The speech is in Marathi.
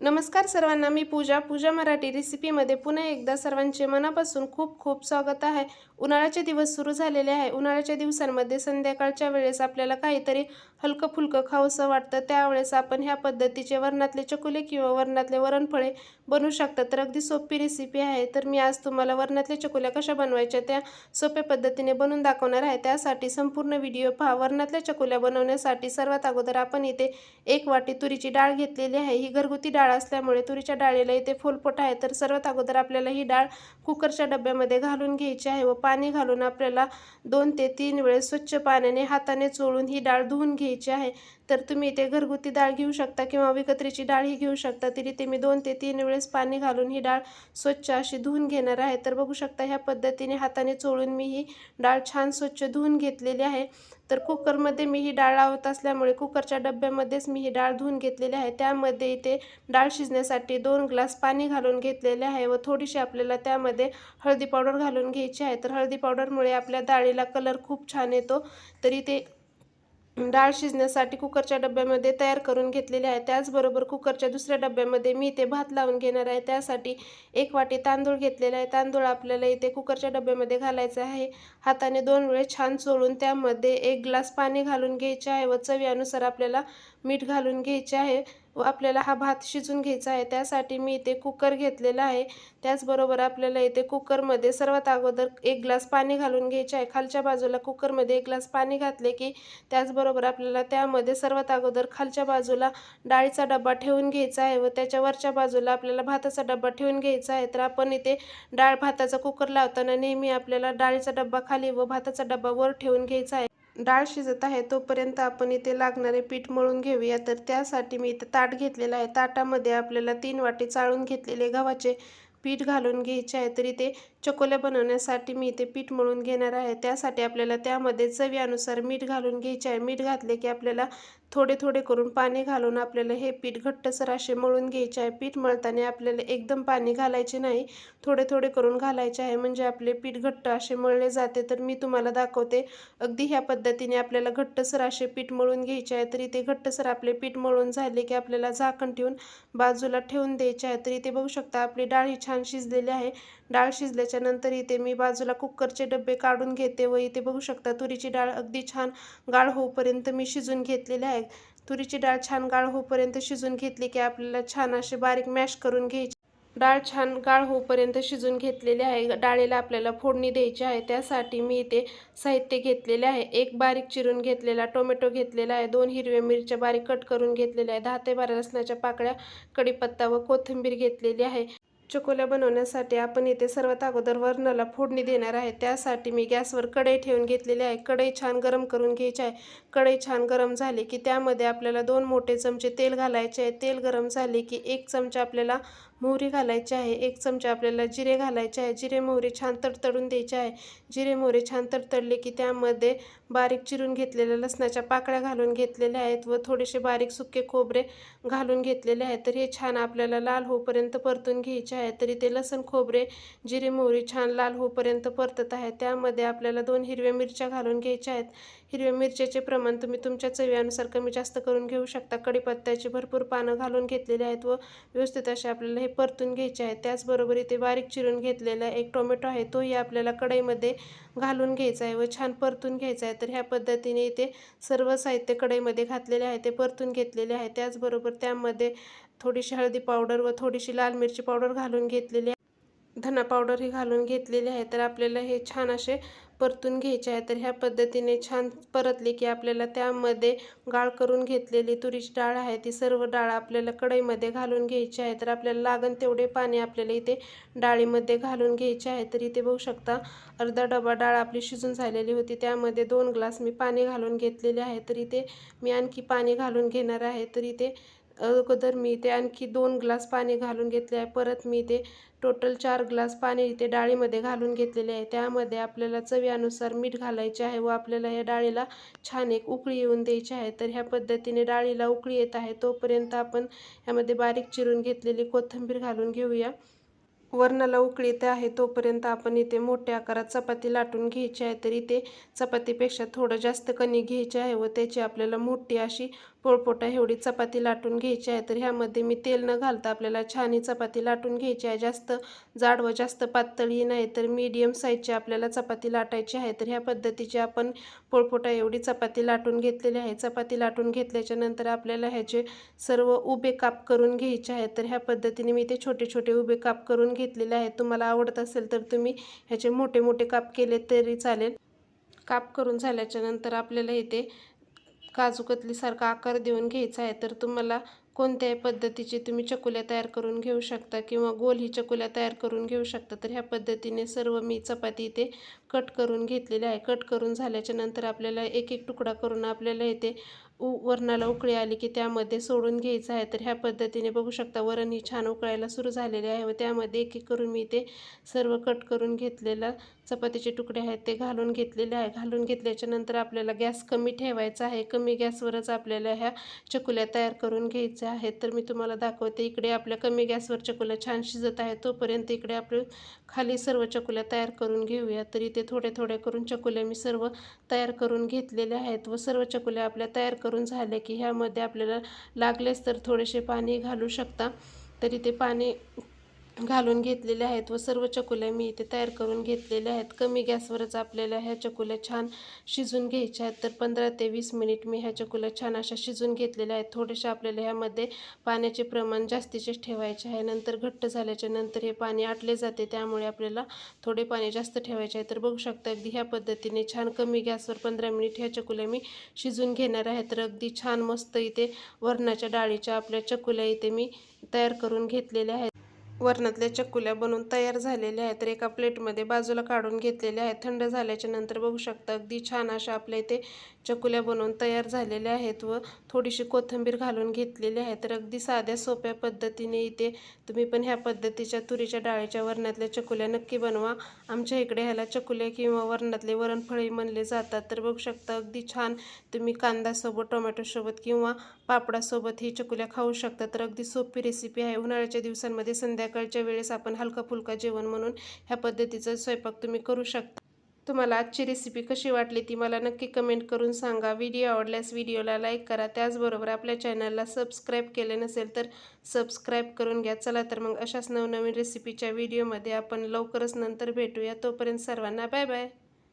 नमस्कार सर्वांना मी पूजा. पूजा मराठी रेसिपीमध्ये पुन्हा एकदा सर्वांचे मनापासून खूप खूप स्वागत आहे. उन्हाळ्याचे दिवस सुरू झालेले आहे. उन्हाळ्याच्या दिवसांमध्ये संध्याकाळच्या वेळेस आपल्याला काहीतरी हलकं फुलकं खावंसं वाटतं. त्यावेळेस आपण ह्या पद्धतीचे वरणातले चकुले किंवा वरणातले वरणफळे बनवू शकतात तर अगदी सोपी रेसिपी आहे. तर मी आज तुम्हाला वरणातले चकुल्या कशा बनवायच्या त्या सोप्या पद्धतीने बनवून दाखवणार आहे. त्यासाठी संपूर्ण व्हिडिओ पहा. वरणातल्या चकुल्या बनवण्यासाठी सर्वात अगोदर आपण इथे एक वाटी तुरीची डाळ घेतलेली आहे. ही घरगुती डाळ असल्यामुळे तुरीच्या डाळीला इथे फुलपोट आहे. तर सर्वात अगोदर आपल्याला ही डाळ कुकरच्या डब्यामध्ये घालून घ्यायची आहे व पाणी घालून आपल्याला दोन ते तीन वेळेस स्वच्छ पाण्याने हाताने चोळून ही डाळ धुवून घ्यायची आहे. तर तुम्ही इथे घरगुती डाळ घेऊ शकता किंवा विकत्रीची डाळही घेऊ शकता. तरी ते मी दोन ते तीन वेळेस पाणी घालून ही डाळ स्वच्छ अशी धुवून घेणार आहे. तर बघू शकता ह्या पद्धतीने हाताने चोळून मी ही डाळ छान स्वच्छ धुवून घेतलेली आहे. तर कुकरमध्ये मी ही डाळ लावत असल्यामुळे कुकरच्या डब्यामध्येच मी ही डाळ धुवून घेतलेली आहे. त्यामध्ये इथे डाळ शिजण्यासाठी दोन ग्लास पाणी घालून घेतलेले आहे व थोडीशी आपल्याला त्यामध्ये हळदी पावडर घालून घ्यायची आहे. तर हळदी पावडरमुळे आपल्या डाळीला कलर खूप छान येतो. तरी ते डाळ शिजण्यासाठी कुकरच्या डब्यामध्ये तयार करून घेतलेले आहे. त्याचबरोबर कुकरच्या दुसऱ्या डब्यामध्ये मी इथे भात लावून घेणार आहे. त्यासाठी एक वाटी तांदूळ घेतलेला आहे. तांदूळ आपल्याला इथे कुकरच्या डब्यामध्ये घालायचा आहे. हाताने दोन वेळेस छान चोळून त्यामध्ये एक ग्लास पाणी घालून घ्यायचे आहे व चवीनुसार आपल्याला मीठ घालून घ्यायचे आहे. व आपल्याला हा भात शिजून घ्यायचा आहे. त्यासाठी मी इथे कुकर घेतलेला आहे. त्याचबरोबर आपल्याला इथे कुकरमध्ये सर्वात अगोदर एक ग्लास पाणी घालून घ्यायचे आहे. खालच्या बाजूला कुकरमध्ये एक ग्लास पाणी घातले की त्याचबरोबर आपल्याला त्यामध्ये सर्वात अगोदर खालच्या बाजूला डाळीचा डबा ठेवून घ्यायचा आहे व त्याच्या वरच्या बाजूला आपल्याला भाताचा डबा ठेवून घ्यायचा आहे. तर आपण इथे डाळ भाताचा कुकर लावताना नेहमी आपल्याला डाळीचा डब्बा खाली व भाताचा डब्बा वर ठेवून घ्यायचा आहे. डाळ शिजत आहे तोपर्यंत आपण इथे लागणारे पीठ मळून घेऊया. तर त्यासाठी मी इथे ताट घेतलेलं आहे. ताटामध्ये आपल्याला तीन वाटी चाळून घेतलेले गव्हाचे पीठ घालून घ्यायचे आहे. तर इथे चकोल्या बनवण्यासाठी मी इथे पीठ मळून घेणार आहे. त्यासाठी आपल्याला त्यामध्ये चवीनुसार मीठ घालून घ्यायचे आहे. मीठ घातले की आपल्याला थोडे थोडे करून पाणी घालून आपल्याला हे पीठ घट्टसर असे मळून घ्यायचे आहे. पीठ मळताना आपल्याला एकदम पाणी घालायचे नाही. थोडे थोडे करून घालायचे आहे. म्हणजे आपले पीठ घट्ट असे मळले जाते. तर मी तुम्हाला दाखवते. अगदी ह्या पद्धतीने आपल्याला घट्टसर असे पीठ मळून घ्यायचे आहे. तर इथे घट्टसर आपले पीठ मळून झाले की आपल्याला झाकण ठेवून बाजूला ठेवून द्यायचे आहे. तर इथे बघू शकता आपली डाळ ही छान शिजलेली आहे. डाळ शिजल्या त्याच्यानंतर इथे मी बाजूला कुकरचे डबे काढून घेते व इथे बघू शकता तुरीची डाळ अगदी छान गाळ होऊपर्यंत मी शिजून घेतलेले आहे. तुरीची डाळ छान गाळ होऊपर्यंत शिजून घेतली की आपल्याला छान असे बारीक मॅश करून घ्यायचे. डाळ छान गाळ होऊपर्यंत शिजून घेतलेली आहे. डाळीला आपल्याला फोडणी द्यायची आहे. त्यासाठी मी इथे साहित्य घेतलेले आहे. एक बारीक चिरून घेतलेला टोमॅटो घेतलेला आहे. दोन हिरव्या मिरच्या बारीक कट करून घेतलेल्या आहे. दहा ते बारा लसणाच्या पाकळ्या कढीपत्ता व कोथिंबीर घेतलेली आहे. चकोल्या बनवण्यासाठी आपण इथे सर्वात अगोदर वरणाला फोडणी देणार आहे. त्यासाठी मी गॅसवर कढई ठेवून घेतलेली आहे. कढई छान गरम करून घ्यायची आहे. कढई छान गरम झाली की त्यामध्ये आपल्याला दोन मोठे चमचे तेल घालायचे आहे. तेल गरम झाले की एक चमचा आपल्याला मोहरी घालायची आहे. एक चमचा आपल्याला जिरे घालायचे आहे. जिरे मोहरी छान तडतडून द्यायचे आहे. जिरे मोहरी छान तडतडले की त्यामध्ये बारीक चिरून घेतलेल्या लसणाच्या पाकळ्या घालून घेतलेल्या आहेत व थोडेसे बारीक सुके खोबरे घालून घेतलेले आहेत. तर हे छान आपल्याला लाल होऊपर्यंत परतून घ्यायचे आहे. तरी ते लसण खोबरे जिरे मोहरी छान लाल होऊपर्यंत परतत आहे. त्यामध्ये आपल्याला दोन हिरव्या मिरच्या घालून घ्यायच्या आहेत. हिरव्या मिरच्याचे प्रमाण तुम्ही तुमच्या चवीनुसार कमी जास्त करून घेऊ शकता. कडीपत्त्याचे भरपूर पानं घालून घेतलेले आहेत व व्यवस्थित असे आपल्याला हे परतून घ्यायचे आहे. त्याचबरोबर इथे बारीक चिरून घेतलेला एक टोमॅटो आहे तोही आपल्याला कढईमध्ये घालून घ्यायचा आहे व छान परतून घ्यायचा आहे. तर ह्या पद्धतीने इथे सर्व साहित्य कढईमध्ये घातलेले आहे ते परतून घेतलेले आहे. त्याचबरोबर त्यामध्ये थोडीशी हळदी पावडर व थोडीशी लाल मिरची पावडर घालून घेतलेली आहे. धना पावडर ही घालून घेतलेली आहे. तर आपल्याला हे छान असे परतून घ्यायचे आहे तर ह्या पद्धतीने छान परतले की आपल्याला त्यामध्ये गाळ करून घेतलेली तुरीची डाळ आहे ती सर्व डाळ आपल्याला कढईमध्ये घालून घ्यायची आहे. तर आपल्याला लागण तेवढे पाणी आपल्याला इथे डाळीमध्ये घालून घ्यायचे आहे. तर इथे बघू शकता अर्धा डबा डाळ आपली शिजून झालेली होती. त्यामध्ये दोन ग्लास मी पाणी घालून घेतलेले आहे. तर इथे मी आणखी पाणी घालून घेणार आहे. तर इथे अगोदर मी इथे आणखी दोन ग्लास पाणी घालून घेतले आहे. परत मी इथे टोटल चार ग्लास पाणी इथे डाळीमध्ये घालून घेतलेले आहे. त्यामध्ये आपल्याला चवीनुसार मीठ घालायचे आहे व आपल्याला या डाळीला छान एक उकळी येऊन द्यायची आहे. तर ह्या पद्धतीने डाळीला उकळी येत आहे. तोपर्यंत आपण ह्यामध्ये बारीक चिरून घेतलेली कोथिंबीर घालून घेऊया. वरणाला उकळी येते आहे. तोपर्यंत आपण इथे मोठ्या आकारात चपाती लाटून घ्यायची आहे. तर इथे चपातीपेक्षा थोडं जास्त कणी घ्यायची आहे व त्याची आपल्याला मोठी अशी पोळपोटा एवढी चपाती लाटून घ्यायची आहे तर ह्यामध्ये मी तेल न घालता आपल्याला छान ही चपाती लाटून घ्यायची आहे. जास्त जाड व जास्त पातळी नाही तर मीडियम साईजची आपल्याला चपाती लाटायची आहे. तर ह्या पद्धतीची आपण पोळपोटा एवढी चपाती लाटून घेतलेली आहे. चपाती लाटून घेतल्याच्या नंतर आपल्याला ह्याचे सर्व उभे काप करून घ्यायचे आहेत तर ह्या पद्धतीने मी ते छोटे छोटे उभे काप करून घेतलेले आहेत. तुम्हाला आवडत असेल तर तुम्ही ह्याचे मोठे मोठे काप केले तरी चालेल. काप करून झाल्याच्यानंतर आपल्याला इथे काजूकतलीसारखा आकार देऊन घ्यायचा आहे तर तुम्हाला कोणत्याही पद्धतीची तुम्ही चकुल्या तयार करून घेऊ शकता किंवा गोल ही चकुल्या तयार करून घेऊ शकता. तर ह्या पद्धतीने सर्व मी चपाती इथे कट करून घेतलेले आहे. कट करून झाल्याच्यानंतर आपल्याला एक एक तुकडा करून आपल्याला इथे उ वरणाला उकळी आली की त्यामध्ये सोडून घ्यायचं आहे. तर ह्या पद्धतीने बघू शकता वरण ही छान उकळायला सुरू झालेले आहे व त्यामध्ये एक एक करून मी ते सर्व कट करून घेतलेला चपातीचे तुकडे आहेत ते घालून घेतलेले आहे. घालून घेतल्याच्या नंतर आपल्याला गॅस कमी ठेवायचा आहे. कमी गॅसवरच आपल्याला ह्या चकुल्या तयार करून घ्यायच्या आहेत. तर मी तुम्हाला दाखवते. इकडे आपल्या कमी गॅसवर चकुल्या छान शिजत आहे तोपर्यंत इकडे आपले खाली सर्व चकुल्या तयार करून घेऊया. तर इथे थोड्या थोड्या करून चकुल्या मी सर्व तयार करून घेतलेल्या आहेत व सर्व चकुल्या आपल्या तयार करून झाल्या की ह्यामध्ये आपल्याला लागलेच तर थोडेसे पाणी घालू शकता. तरी ते पाणी घालून घेतलेले आहेत व सर्व चकुल्या मी इथे तयार करून घेतलेल्या आहेत. कमी गॅसवरच आपल्याला ह्या चकुल्या छान शिजून घ्यायच्या आहेत. तर पंधरा ते वीस मिनिट मी ह्या चकुल्या छान अशा शिजून घेतलेल्या आहेत. थोड्याशा आपल्याला ह्यामध्ये पाण्याचे प्रमाण जास्तीचेच ठेवायचे आहे. नंतर घट्ट झाल्याच्यानंतर हे पाणी आटले जाते. त्यामुळे आपल्याला थोडे पाणी जास्त ठेवायचे आहे. तर बघू शकता अगदी ह्या पद्धतीने छान कमी गॅसवर पंधरा मिनिट ह्या चकुल्या मी शिजून घेणार आहे. तर अगदी छान मस्त इथे वरणाच्या डाळीच्या आपल्या चकुल्या इथे मी तयार करून घेतलेल्या आहेत. वरणातल्या चकुल्या बनवून तयार झालेल्या आहेत. तर एका प्लेटमध्ये बाजूला काढून घेतलेल्या आहेत. थंड झाल्याच्यानंतर बघू शकता अगदी छान अशा आपल्या इथे चकुल्या बनवून तयार झालेल्या आहेत व थोडीशी कोथिंबीर घालून घेतलेली आहे. तर अगदी साध्या सोप्या पद्धतीने इथे तुम्ही पण ह्या पद्धतीच्या तुरीच्या डाळीच्या वरणातल्या चकुल्या नक्की बनवा. आमच्या इकडे ह्याला चकुल्या किंवा वरणातले वरणफळी म्हणले जातात. तर बघू शकता अगदी छान तुम्ही कांदासोबत टोमॅटोसोबत किंवा पापडासोबत ही चकुल्या खाऊ शकता. तर अगदी सोपी रेसिपी आहे. उन्हाळ्याच्या दिवसांमध्ये संध्याकाळच्या वेळेस आपण हलका फुलका जेवण म्हणून ह्या पद्धतीचा स्वयंपाक तुम्ही करू शकता. तुम्हाला आजची रेसिपी कशी वाटली ती मला नक्की कमेंट करून सांगा. व्हिडिओ आवडल्यास व्हिडिओला लाईक करा. त्याचबरोबर आपल्या चॅनलला सबस्क्राईब केले नसेल तर सबस्क्राईब करून घ्या. चला तर मग अशाच नवनवीन रेसिपीच्या व्हिडिओमध्ये आपण लवकरच नंतर भेटूया. तोपर्यंत सर्वांना बाय बाय